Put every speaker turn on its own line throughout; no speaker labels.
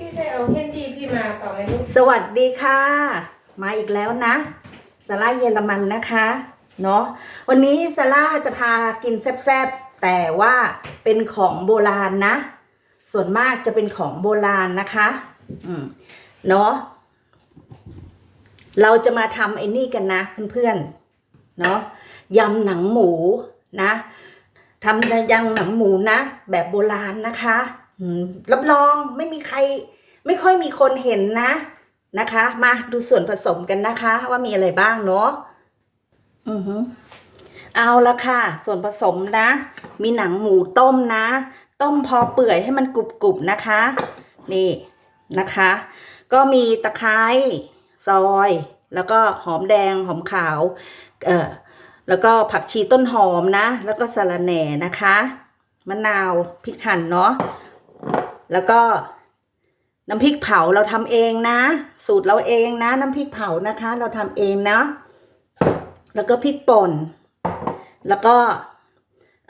พี่ได้เอาเฮนดี้พี่มาเปล่าไม่รู้
สวัสดีค่ะ มาอีกแล้วนะซาร่าเยอรมันนะคะเนาะวันนี้ซาร่าจะพากินแซ่บๆแต่ว่าเป็นของโบราณนะ ส่วนมากจะเป็นของโบราณนะคะ อืมเนาะเราจะมาทำไอ้นี่กันนะเพื่อนๆเนาะยำหนังหมูนะทำยำหนังหมูนะ แบบโบราณนะคะ รับรองไม่มีใคร ไม่ค่อยมีคนเห็นนะนะคะ มาดูส่วนผสมกันนะคะ ว่ามีอะไรบ้างเนาะอือฮึเอาละค่ะ ส่วนผสมนะ มีหนังหมูต้มนะ ต้มพอเปื่อยให้มันกรุบๆนะคะ นี่นะคะ ก็มีตะไคร้ซอย แล้วก็หอมแดงหอมขาวเอ่อแล้วก็ผักชีต้นหอมนะ แล้วก็สะระแหน่นะคะมะนาวพริกหั่นเนาะ แล้วก็น้ำพริกเผาเราทำเองนะ สูตรเราเองนะ น้ำพริกเผานะคะ เราทำเองนะ แล้วก็พริกป่น แล้วก็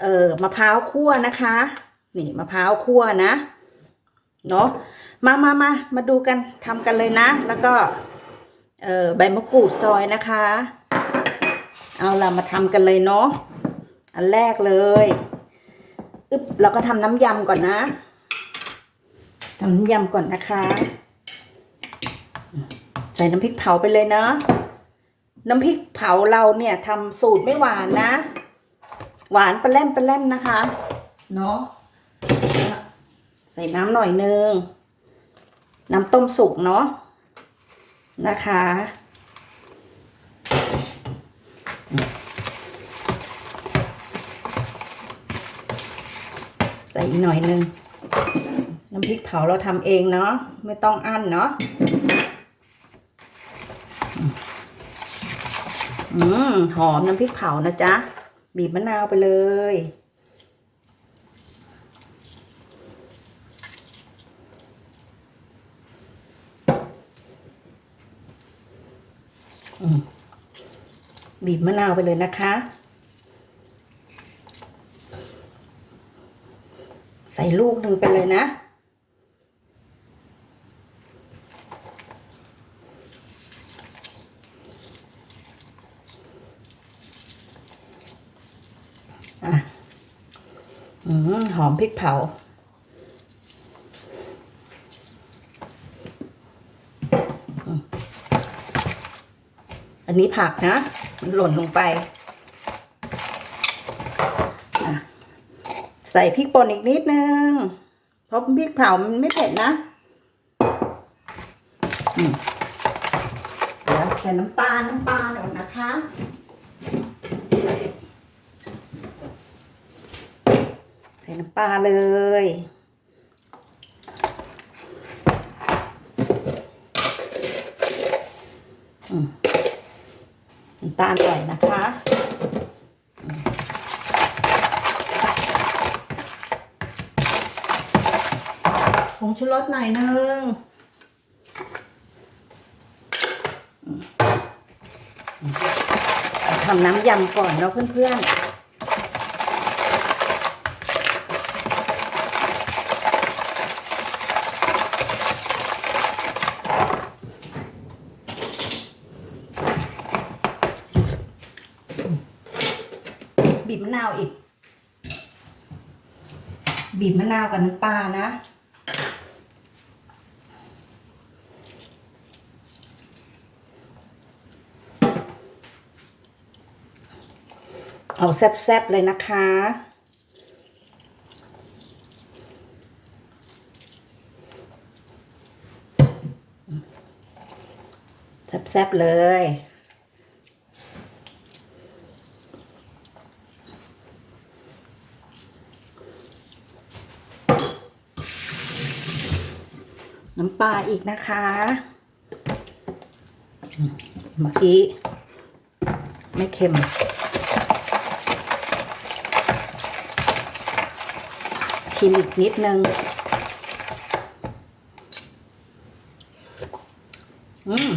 เอ่อมะพร้าวคั่วนะคะ นี่มะพร้าวคั่วนะเนาะมามามามาดูกันทำกันเลยนะ แล้วก็เอ่อใบมะกรูดซอยนะคะ เอาล่ะมาทำกันเลยเนาะอันแรกเลยอึ๊บเราก็ทำน้ำยำก่อนนะ ทำน้ำยำก่อนนะคะ ใส่น้ำพริกเผาไปเลยเนาะน้ำพริกเผาเราเนี่ยทำสูตรไม่หวานนะ หวานปลาแล่มปลาแล่มนะคะ เนาะใส่น้ำหน่อยนึง น้ำต้มสุกเนาะนะคะ ใส่อีกหน่อยนึง น้ำพริกเผาเราทำเองเนาะไม่ต้องอั้นเนาะอืมหอมน้ำพริกเผานะจ๊ะ บีบมะนาวไปเลย บีบมะนาวไปเลยนะคะ ใส่ลูกหนึ่งไปเลยนะ หอมพริกเผา อันนี้ผักนะ มันหล่นลงไป ใส่พริกป่นอีกนิดนึง เพราะพริกเผามันไม่เผ็ดนะเดี๋ยวใส่น้ำตาลน้ำปลหน่อยนะคะ ใส่ น้ำปลาเลย น้ำตาลหน่อยนะคะผงชูรสหน่อยนึงทำน้ำยำก่อนเนาะเพื่อนๆ บีบมะนาวอีก บีบมะนาวกับน้ำปลานะ เอาแซ่บๆเลยนะคะแซ่บๆเลย ปลาอีกนะคะ เมื่อกี้ ไม่เค็ม ชิมอีกนิดนึง อืม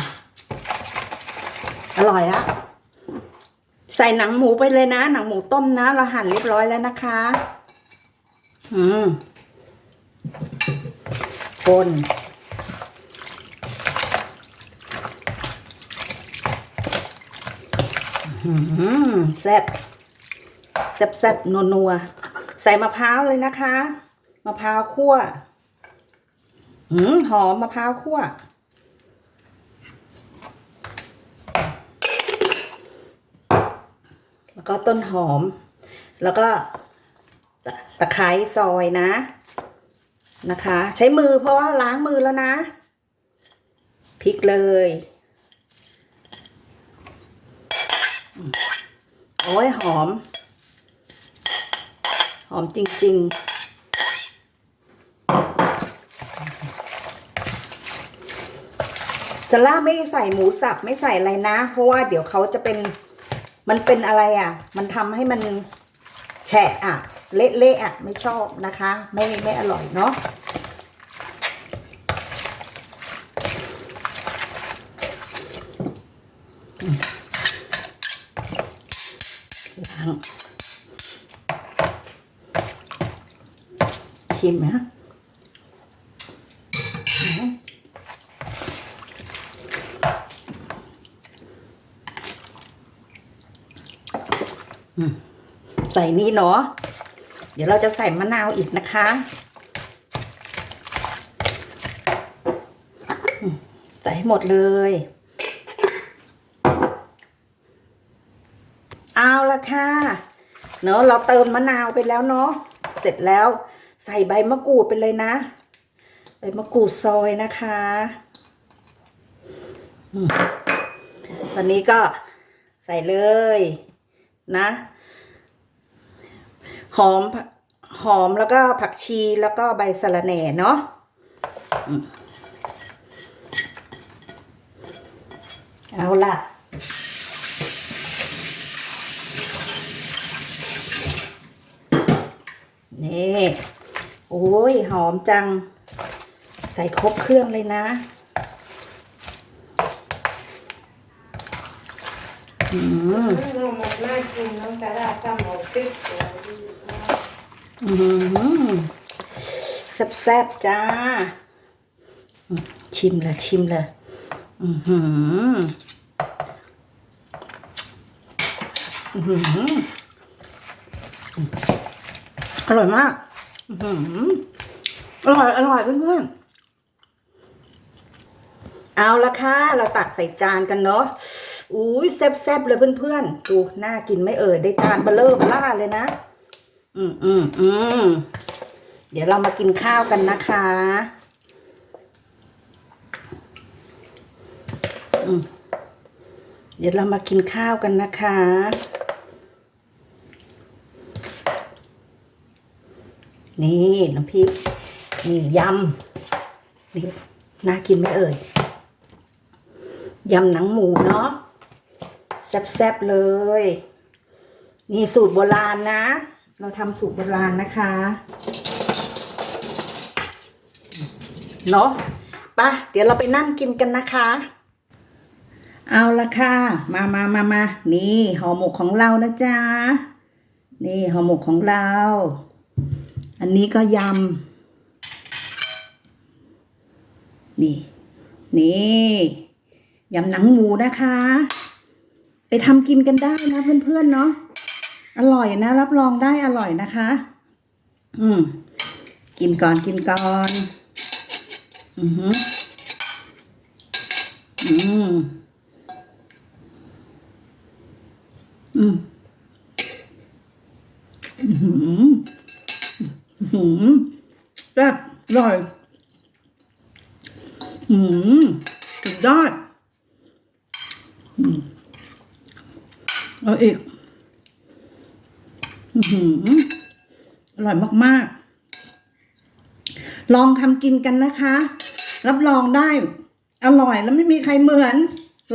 อร่อยอะใส่หนังหมูไปเลยนะ หนังหมูต้มนะ เราหั่นเรียบร้อยแล้วนะคะ อืมคน หืม แซ่บแซ่บแซ่บนัวนัวใส่มะพร้าวเลยนะคะ มะพร้าวคั่วหืมหอมมะพร้าวคั่ว แล้วก็ต้นหอม แล้วก็ตะตะไคร้ซอยนะ นะคะ ใช้มือเพราะว่าล้างมือแล้วนะพริกเลยอืม โอ้ยหอม หอมจริงๆจะล่าไม่ใส่หมูสับไม่ใส่อะไรนะ เพราะว่าเดี๋ยวเขาจะเป็นมันเป็นอะไรอะ มันทำให้มันแฉะอะ เละๆอะ ไม่ชอบนะคะ ไม่ไม่อร่อยเนาะ ชิมนะใส่นี่เนาะ เดี๋ยวเราจะใส่มะนาวอีกนะคะ ใส่ให้หมดเลย เอาละค่ะ เนอะเราเติมมะนาวไปแล้วเนาะ เสร็จแล้ว ใส่ใบมะกรูดไปเลยนะ ใบมะกรูดซอยนะคะตอนนี้ก็ใส่เลยนะ หอมหอมแล้วก็ผักชีแล้วก็ใบสะระแหน่เนาะเอาล่ะ นี่ โอ้ย หอมจัง ใส่ครบเครื่องเลยนะอืม
น้องมันน่ากินน้องสาดาทำหมูติ๊กตัวดีมาก
อืมแซ่บๆจ้าอืมชิมเลยชิมเลยอือหืออือหืออร่อยมาก อร่อย อร่อยเพื่อนๆ เอาละค่ะ เราตักใส่จานกันเนาะ อุ้ยแซ่บๆเลยเพื่อนๆ ดู น่ากินไม่เอ่ย ได้จานเบลเลอร์เบล่าเลยนะ อืมอืมอืมเดี๋ยวเรามากินข้าวกันนะคะ เดี๋ยวเรามากินข้าวกันนะคะ นี่น้ำพริกนี่ยำนี่น่ากินไหมเอ่ยยำหนังหมูเนาะแซ่บๆเลย นี่สูตรโบราณนะ เราทำสูตรโบราณนะคะเนาะปะเดี๋ยวเราไปนั่งกินกันนะคะ เอาละค่ะ มามามามานี่ห่อหมกของเรานะจ๊ะ นี่ห่อหมกของเรา อันนี้ก็ยำ นี่ นี่ยำหนังหมูนะคะ ไปทำกินกันได้นะเพื่อนๆเนาะ อร่อยนะ รับรองได้อร่อยนะคะ อืม กินก่อนกินก่อน อือหืออืม อืม อือหือ อือหือแซ่บอร่อยอืมสุดยอดอืมเอาอีกอือหืออร่อยมาก ๆ ลองทำกินกันนะคะ รับรองได้ อร่อยแล้วไม่มีใครเหมือน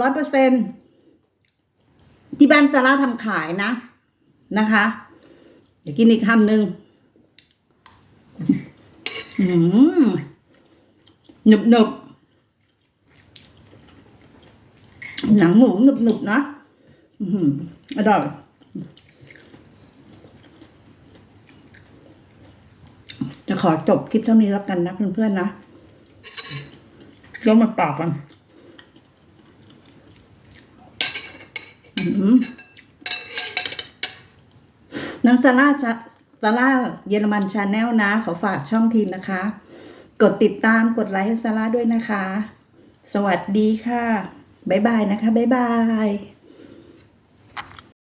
ร้อยเปอร์เซ็นที่บ้านซาร่าทำขายนะ นะคะ เดี๋ยวกินอีกคำหนึ่ง อืมหนึบหนึบหนังหมูหนึบหนึบๆนะ อือหือร่อยจะขอจบคลิปเท่านี้แล้วกันนะเพื่อนๆนะแล้วมาต่อกันน้องซาร่าจะ ซาร่าเยอรมันชาแนลนะ ขอฝากช่องทีมนะคะ กดติดตามกดไลค์ให้ซาร่าด้วยนะคะ สวัสดีค่ะ บ๊ายบายนะคะ บ๊ายบาย